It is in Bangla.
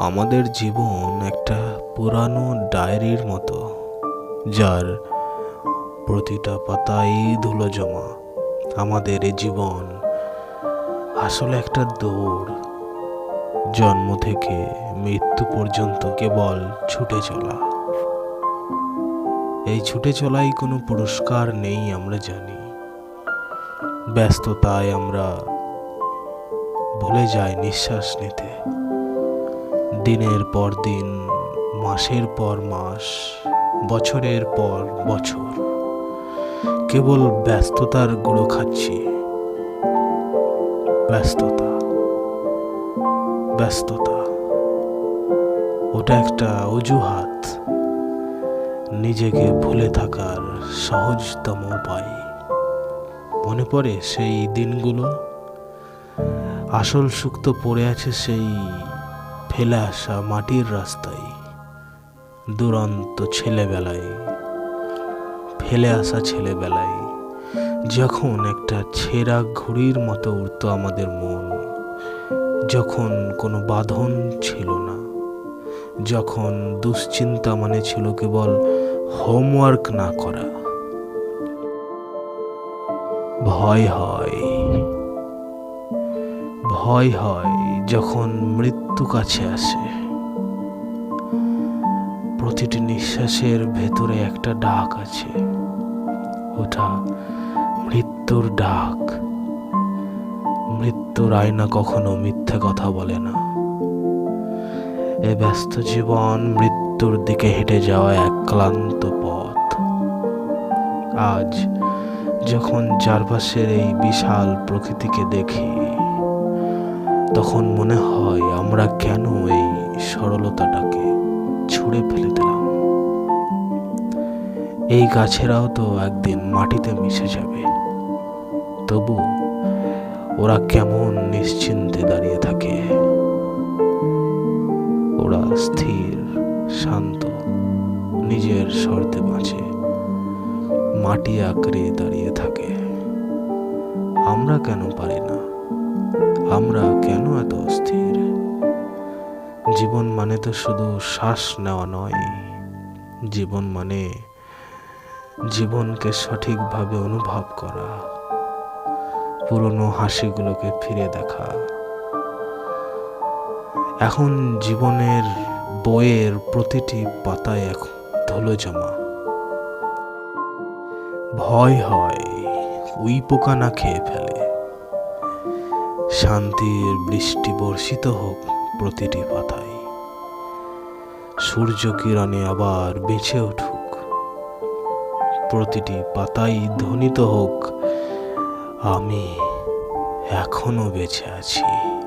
আমাদের জীবন একটা পুরানো ডায়েরির মতো, যার প্রতিটা পাতাই ধুলো জমা আমাদের এই জীবন আসলে একটা দৌড়। জন্ম থেকে মৃত্যু পর্যন্ত কেবল ছুটে চলা। এই ছুটে চলাই কোনো পুরস্কার নেই, আমরা জানি। ব্যস্ততায় আমরা ভুলে যাই নিঃশ্বাস নিতে। দিনের পর দিন, মাসের পর মাস, বছরের পর বছর। কেবল ব্যস্ততার গুঁড়ো খাচ্ছি। ব্যস্ততা। ব্যস্ততা। ওটা একটা অজুহাত। নিজেকে ভুলে থাকার সহজতম উপায়। মনে পড়ে সেই দিনগুলো? আসল সুক্ত পড়ে আছে সেই ফেলে আসা মাটির রাস্তায়, দুরন্ত ছেলেবেলায়, ফেলে আসা ছেলেবেলায়, যখন একটা ছেঁড়া ঘুড়ির মতো উঠতো আমাদের মন, যখন কোনো বাঁধন ছিল না, যখন দুশ্চিন্তা মানে ছিল কেবল হোমওয়ার্ক না করা। ভয় হয়। ভয় হয় যখন মৃত্যু কাছে আসে। প্রতিটি নিঃশ্বাসের ভেতরে একটা ডাক আছে। ওটা মৃত্যুর ডাক। মৃত্যুর আয়না কখনো মিথ্যে কথা বলে না। এ ব্যস্ত জীবন মৃত্যুর দিকে হেঁটে যাওয়া এক ক্লান্ত পথ। আজ যখন চারপাশের এই বিশাল প্রকৃতিকে দেখি তখন মনে হয় আমরা কেন এই সরলতাটাকে ছুঁড়ে ফেলে দিলাম। এই গাছেরাও তো একদিন মাটিতে মিশে যাবে। তবু ওরা কেমন নিশ্চিন্তে দাঁড়িয়ে থাকে। ওরা স্থির, শান্ত, নিজের শর্তে বাঁচে। মাটি আঁকড়ে দাঁড়িয়ে থাকে। আমরা কেন পারি না? আমরা জীবন মানে তো শুধু শ্বাস নেওয়া নয়। জীবন মানে জীবনকে সঠিকভাবে অনুভব করা, পুরনো হাসিগুলোকে ফিরে দেখা। এখন জীবনের বইয়ের প্রতিটি পাতায় এক ধুলো জমা। ভয় হয়, উই পোকা না খেয়ে ফেলে। শান্তির বৃষ্টি বর্ষিত হোক প্রতিটি পাতায়। সূর্য কিরণে আবার বেঁচে উঠুক। প্রতিটি পাতাই ধ্বনিত হোক। আমি এখনও বেঁচে আছি।